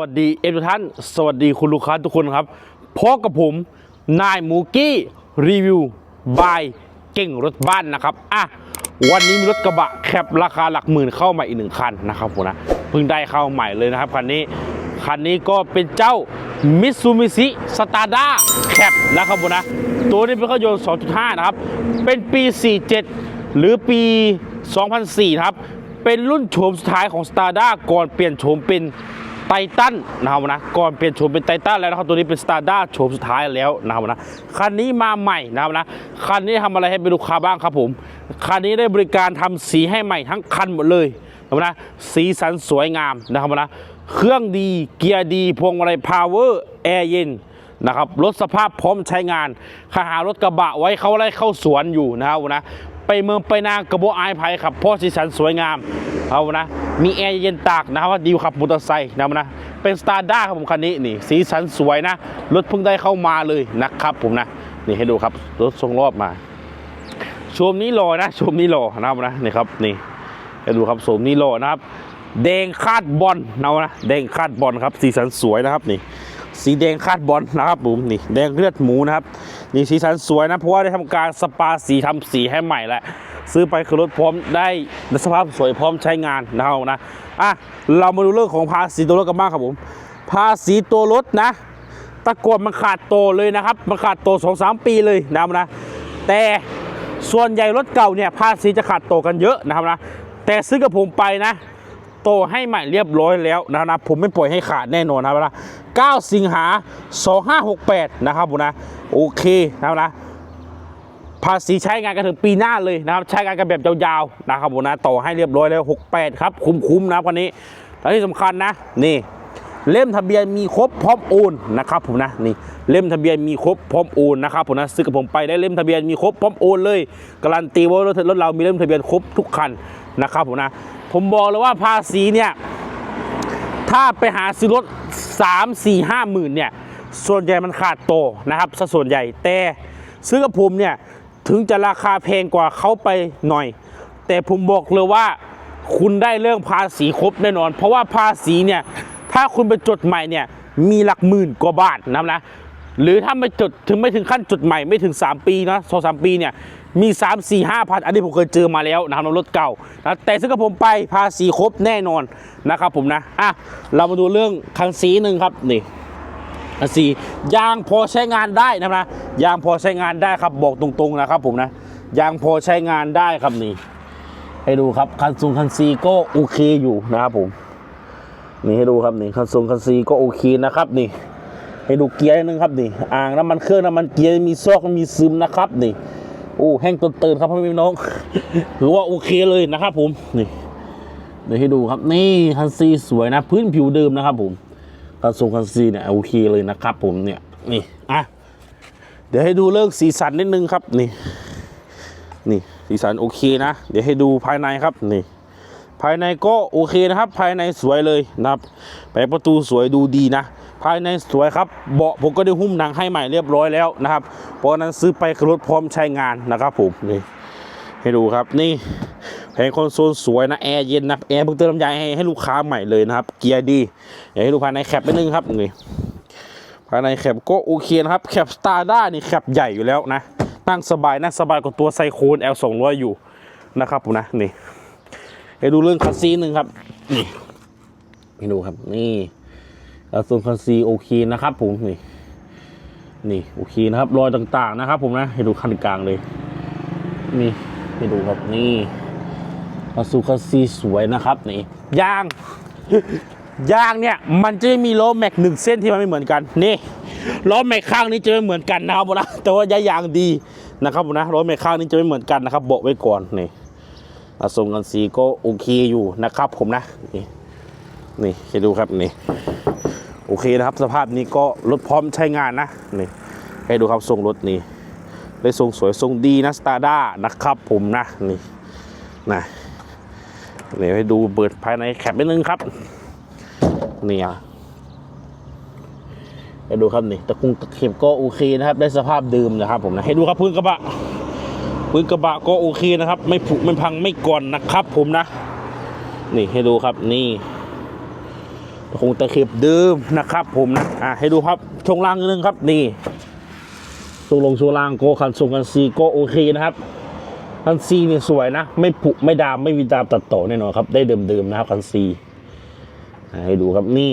วัสดีเอฟทุกท่าน สวัสดีคุณลูกค้าทุกคนครับพบกับผมนายมูกี้รีวิวบายเก่งรถบ้านนะครับอะวันนี้มีรถกระบะแคปราคาหลักหมื่นเข้ามาอีกหนึ่งคันนะครับผมนะเพิ่งได้เข้าใหม่เลยนะครับคันนี้คันนี้ก็เป็นเจ้ามิตซูมิซิสตาร์ด้าแคปนะครับผมนะตัวนี้เป็นเครื่องยนต์ 2.5 นะครับ เป็นปี 47 หรือปี 2004นะครับ เป็นรุ่นโฉมสุดท้ายของ s t a r d a ก่อนเปลี่ยนโฉมเป็น ไททันนะครับนะก่อนเปลี่ยนโฉมเป็นไททันแล้วนะครับตัวนี้เป็น s t a r d a โฉมสุดท้ายแล้วนะครับนะคันนี้มาใหม่นะครับนะคันนี้ทำอะไรให้เป็นลูกค้าบ้างครับผมคันนี้ได้บริการทำสีให้ใหม่ทั้งคันหมดเลยนะครับนะสีสันสวยงามนะครับนะเครื่องดีเกียร์ดีพวงมาลัยพาวเวอร์แอร์เย็นนะครับรถสภาพพร้อมใช้งานข้าหารถกระบะไว้เขาไล่เข้าสวนอยู่นะครับนะ ไปเมืองไปนางกระโบอายภัยครับเพราะสีสันสวยงามเอานะมีแอร์เย็นตากนะครับว่าดีขับมอเตอร์ไซค์นะนะเป็นสตาร์ด้าครับผมคันนี้นี่สีสันสวยนะรถเพิ่งได้เข้ามาเลยนะครับผมนะนี่ให้ดูครับรถทรงรอบมาชมนี้รอนะชมนี้รอนะครับนะนี่ครับนี่ให้ดูครับชมนี้รอนะครับแดงคาดบอลนะนะแดงคาดบอลครับสีสันสวยนะครับนี่สีแดงคาดบอลนะครับผมนี่แดงเลือดหมูนะครับ นี่สีสันสวยนะ เพราะว่าได้ทำการสปาสีทำสีให้ใหม่แล้วซื้อไปคือรถพร้อมได้สภาพสวยพร้อมใช้งานนะครับนะอะเรามาดูเรื่องของภาษีตัวรถกันบ้างครับผมภาษีตัวรถนะตะกอนมันขาดโตเลยนะครับมันขาดโตสองสามปีเลยนะครับนะ แต่ส่วนใหญ่รถเก่าเนี่ยภาษีจะขาดโตกันเยอะนะครับนะแต่ซื้อกับผมไปนะ โตให้ใหม่เรียบร้อยแล้วนะครับนะผมไม่ปล่อยให้ขาดแน่นอนนะครับนะ9สิงหา 2568 นะครับผมนะ โอเคนะครับนะภาษีใช้งานกันถึงปีหน้าเลยนะครับ ใช้งานกันแบบยาวๆนะครับผมนะต่อให้เรียบร้อยแล้ว 68 ครับ คุ้มๆนะครับวันนี้และที่สำคัญนะ นี่เล่มทะเบียนมีครบพร้อมโอนนะครับผมนะนี่เล่มทะเบียนมีครบพร้อมโอนนะครับผมนะซื้อกับผมไปได้เล่มทะเบียนมีครบพร้อมโอนเลยการันตีว่ารถรถเรามีเล่มทะเบียนครบทุกคันนะครับผมนะ ผมบอกเลยว่าภาษีเนี่ย ถ้าไปหาซื้อรถ 3 4 5หมื่นเนี่ย ส่วนใหญ่มันขาดโตนะครับซะส่วนใหญ่แต่ซื้อกับผมเนี่ย ถึงจะราคาแพงกว่าเขาไปหน่อย แต่ผมบอกเลยว่าคุณได้เรื่องภาษีครบแน่นอน เพราะว่าภาษีเนี่ย ถ้าคุณไปจดใหม่เนี่ย มีหลักหมื่นกว่าบาทนะนะหรือถ้าไม่จดถึงไม่ถึงขั้นจดใหม่ไม่ถึง 3 ปีนะสองสามปีเนี่ย มี 3 4 5พันอันนี้ผมเคยเจอมาแล้วนะครับรถเก่านะแต่ซื้อกับผมไปภาษีครบแน่นอนนะครับผมนะอะเรามาดูเรื่องคันสีหนึ่งครับนี่คันสียางพอใช้งานได้นะครับนะยางพอใช้งานได้ครับบอกตรงๆนะครับผมนะยางพอใช้งานได้ครับนี่ให้ดูครับคันซุงคันซีก็โอเคอยู่นะครับผมนี่ให้ดูครับนี่คันซุงคันซีก็โอเคนะครับนี่ให้ดูเกียร์นึงครับนี่อ่างน้ำมันเครื่องน้ำมันเกียร์มีซอกมีซึมนะครับนี่ อ้แห้งต้นเตินครับพ่อพี่น้องถือว่าโอเคเลยนะครับผมนี่เดี๋ยวให้ดูครับนี่คันซีสวยนะ พื้นผิวเดิมนะครับผมคันซุงคันซีเนี่ยโอเคเลยนะครับผมเนี่ยนี่อะเดี๋ยวให้ดูเรื่องสีสันนิดนึงครับนี่ นี่สีสันโอเคนะ เดี๋ยวให้ดูภายในครับนี่ ภายในก็โอเคนะครับ ภายในสวยเลยนะครับแผงประตูสวยดูดีนะ ภายในสวยครับ เบาะผมก็ได้หุ้มหนังให้ใหม่เรียบร้อยแล้วนะครับ เพราะนั้นซื้อไปคือรถพร้อมใช้งานนะครับผมนี่ให้ดูครับนี่แผงคอนโซลสวยนะแอร์เย็นนะแอร์เพิ่งเติมน้ำยให้ให้ลูกค้าใหม่เลยนะครับ เกียร์ดีเดี๋ยวให้ดูภายในแคปนิดนึงครับนี่ภายในแคปก็โอเคนะครับแคปสตาร์ด้านี่แคปใหญ่อยู่แล้วนะนั่งสบายนั่งสบายกว่าตัวไซโคน L 2 0 0องล้อยู่นะครับผมนะนี่ให้ดูเรื่องคัสซีหนึ่งครับนี่ให้ดูครับนี่ ส่วนคัสซีโอเคนะครับผมนี่นี่โอเคนะครับ รอยต่างๆนะครับ ผมนะให้ดูคันกลางเลยนี่ให้ดูครับนี่คัสซูคัสซีสวยนะครับนี่ยางยางเนี่ยมันจะมีล้อแม็กหนึ่งเส้นที่มันไม่เหมือนกันนี่ล้อแม็กข้างนี้จะไม่เหมือนกันนะครับผมนะแต่ว่ายางดีนะครับผมนะล้อแม็กข้างนี้จะไม่เหมือนกันนะครับบอกไว้ก่อนนี่อาทรงกันสีก็โอเคอยู่นะครับ ผมนะนี่นี่ให้ดูครับนี่ โอเคนะครับ สภาพนี้ก็รถพร้อมใช้งานนะนี่ให้ดูครับทรงรถนี่ได้ทรงสวยทรงดีนะสตาร์ด้านะครับผมนะนี่นะเดี๋ยวให้ดูเปิดภายในแคปนิดนึงครับเนี่ยให้ดูครับนี่ตะกุงตะเข็บก็โอเคนะครับ ได้สภาพเดิมนะครับผมนะให้ดูครับพื้นกระบะพื้นกระบะก็โอเคนะครับ ไม่ผุไม่พังไม่ก่อนนะครับ ผมนะ นี่ให้ดูครับนี่ คงตะเข็บเดิมนะครับผมนะอะให้ดูครับช่วงล่างนึงครับนี่ช่งลงช่วงล่างโกคันทรงคันซีก็โอเคนะครับคันซีเนี่ยสวยนะ ไม่ผุไม่ดามไม่มีดามตัดต่อแน่นอนครับ ได้เดิมๆนะครับคันซีให้ดูครับนี่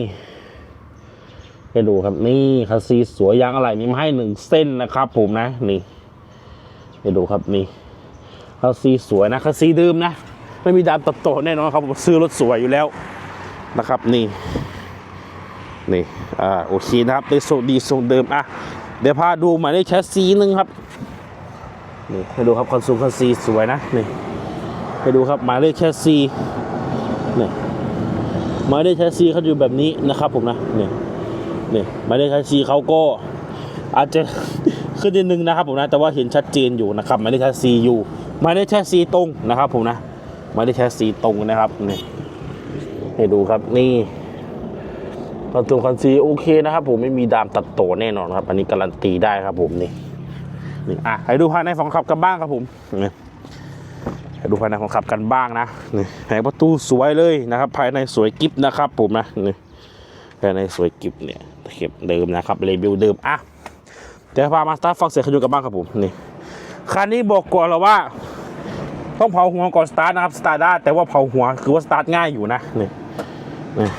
ให้ดูครับนี่คัสซีสวยยางอะไรนี่มาให้หนึ่งเส้นนะครับ ผมนะนี่ให้ดูครับนี่คัสซีสวยนะคัสซีเดิมนะ ไม่มีดามตัดต่อแน่นอนครับผมซื้อรถสวยอยู่แล้วนะครับนี่ นี่อ่าโอเคนะครับได้ส่งดีส่งเดิมอะเดี๋ยวพาดูหมายเลขแชสซีหนึ่งครับนี่ให้ดูครับคอนซูมคัสซีสวยนะนี่ให้ดูครับหมายเลขแชสซีนี่หมายเลขแชสซีเขาอยู่แบบนี้นะครับผมนะนี่นี่หมายเลขแท็กซี่เขาก็อาจจะขึ้นนิดนึงนะครับผมนะแต่ว่าเห็นชัดเจนอยู่นะครับหมายเลขแท็กซี่อยู่หมายเลขแท็กซี่ตรงนะครับผมนะหมายเลขแท็กซี่ตรงนะครับนี่ให้ดูครับนี่ ตอนตรงคันซีโอเคนะครับผมไม่มีดามตัดโตแน่นอนครับ อันนี้การันตีได้ครับผมนี่นี่อะให้ดูภายในของขับกันบ้างครับผมนี่ให้ดูภายในของขับกันบ้างนะนี่ให้ประตูสวยเลยนะครับ ภายในสวยกิฟนะครับผมนะนี่ภายในสวยกิบเนี่ยตะเข็บเดิมนะครับเลเบลเดิมอะเดี๋ยวพามาสตาร์ฟังเสียงขยุกันบ้างครับผมนี่คันนี้บอกก่อนเลยว่า ต้องเผาหัวก่อนสตาร์ทนะครับสตาร์ทได้แต่ว่าเผาหัวคือว่าสตาร์ทง่ายอยู่นะนี่นี่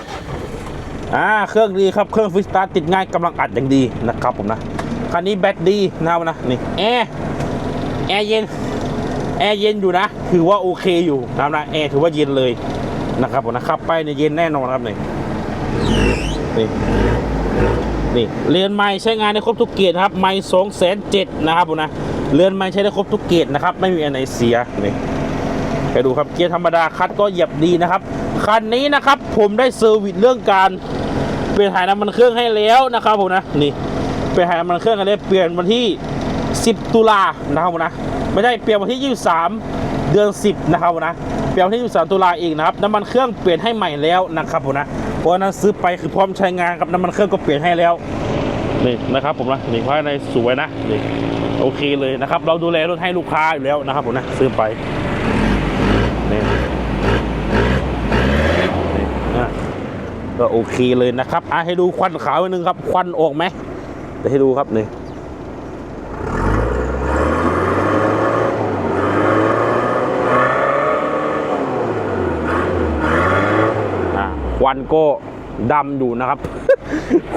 อ่าเครื่องดีครับเครื่องฟิสตาร์ติดง่ายกำลังอัดอย่างดีนะครับผมนะคันนี้แบตดีนะครับนะนี่แอร์แอร์เย็นแอร์เย็นอยู่นะ ถือว่าโอเคอยู่นะครับนะแอร์ถือว่าเย็นเลยนะครับผมนะขับไปเนี่ยเย็นแน่นอนครับนี่นี่นี่เรือนไม้ใช้งานได้ครบทุกเกียร์ครับไม้สองแสนเจ็ดนะครับผมนะเรือนไม้ใช้ได้ครบทุกเกียร์นะครับ ไม่มีอันไหนเสียนี่ไปดูครับเกียร์ธรรมดาคัดก็เหยียบดีนะครับคันนี้นะครับผมได้เซอร์วิสเรื่องการ เปลี่ยนถ่ายน้ำมันเครื่องให้แล้วนะครับผมนะนี่เปลี่ยนถ่ายน้ำมันเครื่องกันได้เปลี่ยนวันที่ 10 ตุลานะครับผมนะไม่ใช่เปลี่ยนวันที่ 23 เดือน 10 นะครับผมนะเปลี่ยนวันที่ 23 ตุลาอีกนะครับน้ำมันเครื่องเปลี่ยนให้ใหม่แล้วนะครับผมนะเพราะฉะนั้นซื้อไปคือพร้อมใช้งานกับน้ำมันเครื่องก็เปลี่ยนให้แล้วนี่นะครับผมนะนี่ภายในสวยนะนี่โอเคเลยนะครับ เราดูแลรถให้ลูกค้าอยู่แล้วนะครับผมนะซื้อไปนี่นี่นะ ก็โอเคเลยนะครับอะให้ดูควันขาวนึงครับ ควันออกไหมเดี๋ยวให้ดูครับนี่ควันก็ดำอยู่นะครับ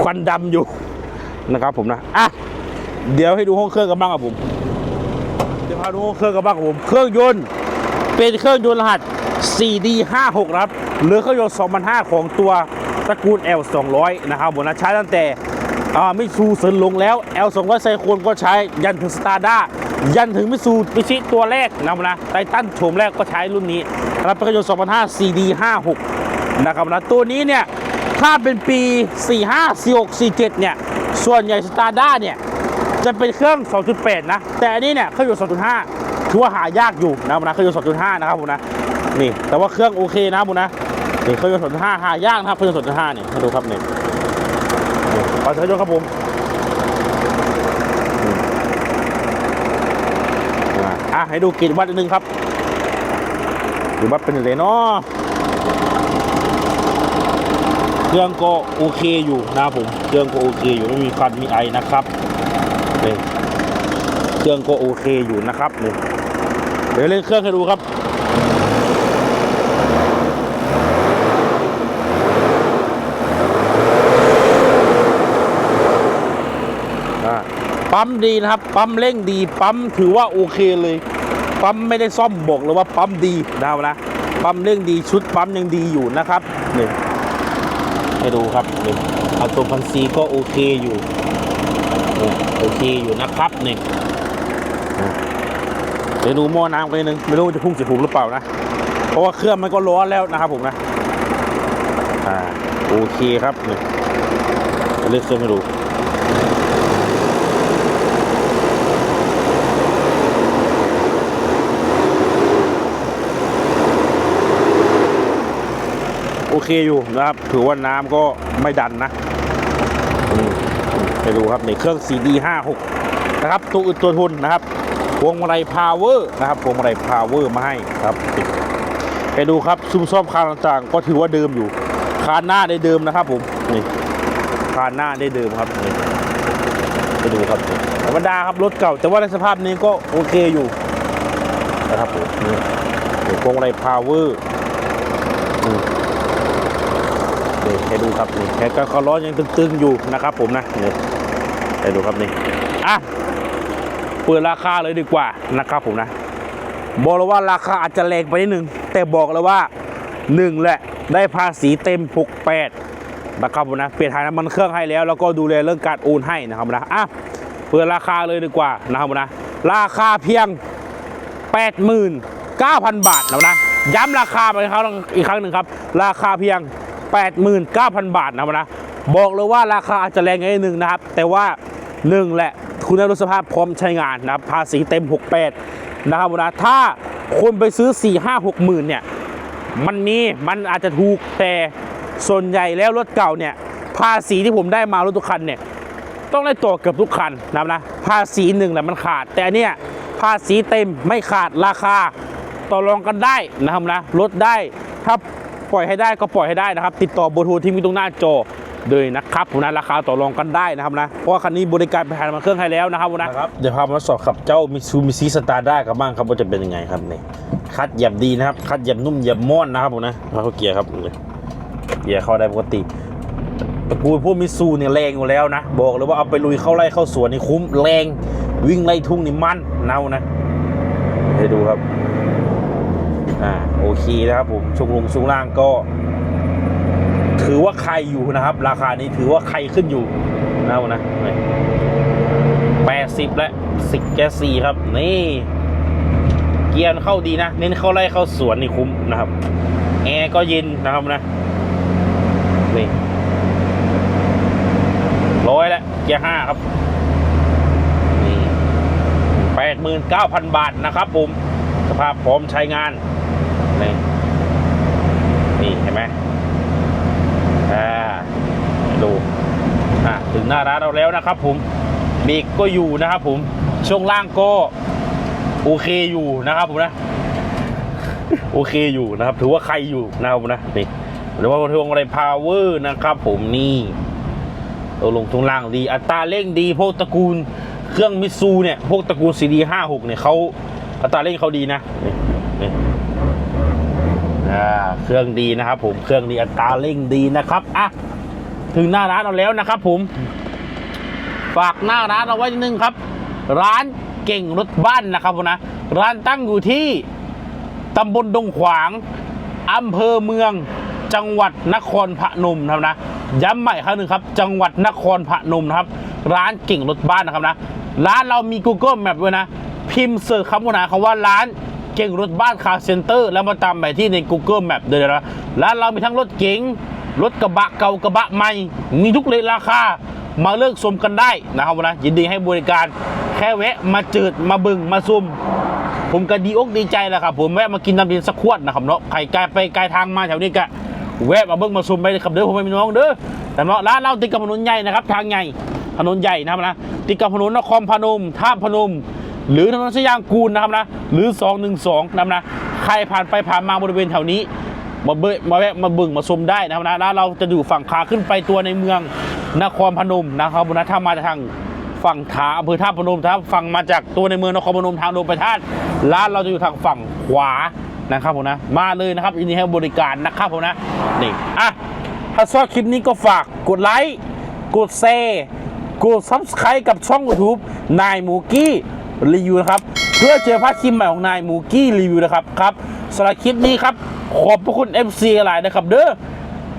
ควันดำอยู่นะครับผมนะอะเดี๋ยวให้ดูห้องเครื่องกันบ้างครับผมเดี๋ยวพาดูห้องเครื่องกันบ้างครับผมเครื่องยนต์เป็นเครื่องยนต์รหัส 4D56 ครับหรือเครื่องยนต์2005 ของตัว ตระกูล L200 นะครับผมนะใช้ตั้งแต่อ่ามิซูเซินลงแล้ว L200 ไซโคนก็ใช้ยันถึงสตาร์ด้ายันถึงมิซูบิชิตัวแรกนะครับนะไททันโฉมแรกก็ใช้รุ่นนี้รับปรื่องยนต์2005 CD56 นะครับนะตัวนี้เนี่ยถ้าเป็นปี 45 46 47 เนี่ย ส่วนใหญ่สตาร์ด้าเนี่ยจะเป็นเครื่อง 2.8 นะ แต่อันนี้เนี่ยเครื่องยนต์2.5 ถือว่าหายากอยู่นะครับนะเครื่องยนต์2.5 นะครับผมนะ นี่ แต่ว่าเครื่องโอเคนะครับผมนะ นี่เครื่องยนต์2.5หายากนะครับเครื่องยนต์2.5เนี่ยมาดูครับเนี่นี่ขอเชิญดูครับผมอ่าอะให้ดูกิจวัตรนิดนึงครับกิจวัตรเป็นยังไงเนาะเครื่องก็โอเคอยู่นะครับผมเครื่องก็โอเคอยู่ไม่มีควันมีไอนะครับนี่เครื่องก็โอเคอยู่นะครับนี่เดี๋ยวเล่นเครื่องให้ดูครับ ปั๊มดีนะครับ ปั๊มเร่งดีปั๊มถือว่าโอเคเลย ปั๊มไม่ได้ซ่อมบอกเลยว่าปั๊มดีนะครับนะปั๊มเร่งดีชุดปั๊มยังดีอยู่นะครับนี่ให้ดูครับนี่เอาตัวพันซีก็โอเคอยู่โอเคอยู่นะครับนี่เดี๋ยวดูหม้อน้ำกันนิดนึงไม่รู้จะพุ่งจะถูกหรือเปล่านะ เพราะว่าเครื่องมันก็ร้อนแล้วนะครับผมนะอ่าโอเคครับนี่เลือกเครื่องให้ดู โอเคอยู่นะครับถือว่าน้ำก็ไม่ดันนะไปดูครับนี่เครื่อง CD 56 นะครับ ตัวอึดตัวทุนนะครับพวงมาลัยพาวเวอร์นะครับพวงมาลัยพาวเวอร์มาให้ครับไปดูครับซุ้มซ่อมคานต่างๆ ก็ถือว่าเดิมอยู่คานหน้าได้เดิมนะครับผมนี่คานหน้าได้เดิมครับนี่ไปดูครับธรรมดาครับรถเก่า แต่ว่าในสภาพนี้ก็โอเคอยู่นะครับผมนี่พวงอะไรพาวเวอร์นี่ ให้ดูครับนี่แค่ก็ล้อยังตึงๆอยู่นะครับ ผมนะนี่ให้ดูครับนี่อะเปิดราคาเลยดีกว่านะครับผมนะบอกเลยว่าราคาอาจจะแรงไปนิดนึง แต่บอกเลยว่าหนึ่งแหละได้ภาษีเต็ม 68นะครับผมนะเปลี่ยนถ่ายน้ำมันเครื่องให้แล้ว แล้วก็ดูแลเรื่องการโอนให้นะครับนะอะเปิดราคาเลยดีกว่านะครับผมนะราคาเพียง 89,000 บาทนะนะย้ำราคาไปครับอีกครั้งหนึ่งครับ ราคาเพียง 89,000 บาทนะครับนะบอกเลยว่าราคาอาจจะแรงนิดนึงนะครับ แต่ว่าหนึ่งแหละคุณได้รถสภาพพร้อมใช้งานนะภาษีเต็ม 68 นะครับนะถ้าคนไปซื้อ 4 5 6หมื่นเนี่ย มันมีมันอาจจะถูกแต่ส่วนใหญ่แล้วรถเก่าเนี่ย ภาษีที่ผมได้มารถทุกคันเนี่ย ต้องได้ตัวเกือบทุกคันนะครับนะภาษีหนึ่งแหละมันขาด แต่อันเนี่ยภาษีเต็มไม่ขาดราคาต่อรองกันได้นะครับนะลดได้ถ้า ปล่อยให้ได้ก็ปล่อยให้ได้นะครับ ติดต่อบอร์โทรที่มีตรงหน้าจอเลยนะครับผมนะราคาต่อรองกันได้นะครับนะเพราะว่าคันนี้บริการไปถ่ายน้ำมันเครื่องให้แล้วนะครับผมนะครับเดี๋ยวพามาสอบขับเจ้ามิซูมิซิสตาร์ได้กันบ้างครับว่าจะเป็นยังไงครับนี่คัดหยียบดีนะครับคัดหยียบนุ่มหยียบม้อนนะครับผมนะเข้าเกียร์ครับเกียร์เข้าได้ปกติตระกูลพวกมิซูเนี่ยแรงอยู่แล้วนะ บอกเลยว่าเอาไปลุยเข้าไร่เข้าสวนนี่คุ้มแรงวิ่งไล่ทุ่งนี่มันเน่านะให้ดูครับ อ่าโอเคนะครับผมช่วงลงช่วงล่างก็ ถือว่าใครอยู่นะครับ ราคานี้ถือว่าใครขึ้นอยู่นะนะแปดสิบและสิบแกสี่ครับ นี่ เกียร์เข้าดีนะ เน้นเข้าไร่เข้าสวนนี่คุ้มนะครับ แอร์ก็เย็นนะครับนะนี่ร้อยแล้วเกียร์ห้าครับนี่แปดหมื่นเก้าพันบาทนะครับผม สภาพพร้อมใช้งาน นี่นี่เห็นไหมอ่าดูอ่าถึงหน้าร้านเราแล้วนะครับผมเบรกก็อยู่นะครับผมช่วงล่างก็โอเคอยู่นะครับผมนะ โอเคอยู่นะครับ ถือว่าใครอยู่นะครับผมนะนี่หรือว่าทวงอะไรพาวเวอร์นะครับผมนี่ตัวลงทุงล่างดี อัตราเร่งดีพวกตระกูลเครื่องมิซูเนี่ย พวกตระกูลซีดีห้าหกเนี่ยเขาอัตราเร่งเขาดีนะนี่นี่ อ่าเครื่องดีนะครับผมเครื่องดีอัตราเร่งดีนะครับอะถึงหน้าร้านเราแล้วนะครับ ผม ฝากหน้าร้านเอาไว้นิดนึงครับ ร้านเก่งรถบ้านนะครับผมนะร้านตั้งอยู่ที่ตำบลดงขวางอำเภอเมืองจังหวัดนครพนมนะครับนะย้ำใหม่ครั้งหนึ่งครับ จังหวัดนครพนมนะครับ ร้านเก่งรถบ้านนะครับนะ ร้านเรามี Google Map ด้วยนะ พิมพ์เสิร์ชคำค้นหาคำว่าร้าน เก่งรถบ้านคาร์เซ็นเตอร์ แล้วมาตามไปที่ใน Google Map เลยนะร้านเรามีทั้งรถเก๋งรถกระบะเก่ากระบะใหม่ มีทุกเลทราคา มาเลือกชมกันได้นะครับนะยินดีให้บริการแค่แวะมาจิดมาบึงมาซุ่มผมก็ดีอกดีใจแหละครับผมแวะมากินน้ำเย็นสักขวดนะครับเนาะใครไกลไปไกลทางมาแถวนี้ก็แวะมาเบิ้งมาซุ่มไปเลยครับเด้อผมไม่มีน้องเด้อแต่เนาะร้านเราติดกับถนนใหญ่นะครับ ทางใหญ่ถนนใหญ่นะครับนะติดกับถนนนครพนมท่าพนม หรือถนนสยามกูลนะครับนะหรือ 212นะครับนะใครผ่านไปผ่านมาบริเวณแถวนี้มาเบมาแวะมาบึงมาชมได้นะครับนะแล้วเราจะอยู่ฝั่งขาขึ้นไปตัวในเมืองนครพนมนะครับนะถ้ามาจากทางฝั่งขาอำเภอท่าพนมถ้าฝั่งมาจากตัวในเมืองนครพนมทางลงไปท่าตุร้านเราจะอยู่ทางฝั่งขวานะครับผมนะมาเลยนะครับยินดีให้บริการนะครับผมนะนี่อะถ้าชอบคลิปนี้ก็ฝากกดไลค์กดแชร์กดซับสไครต์กับช่อง YouTube นายมูกี้ รีวิวนะครับ เพื่อเจอภาพคลิปใหม่ของนายมูกี้รีวิวนะครับครับสำหรับคลิปนี้ครับ ขอบพระคุณ FC อะไรนะครับ เด้อ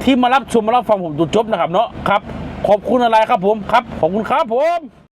ที่มารับชมมารับฟังผมจนจบนะครับเนาะครับขอบคุณอะไรครับผมครับขอบคุณครับผม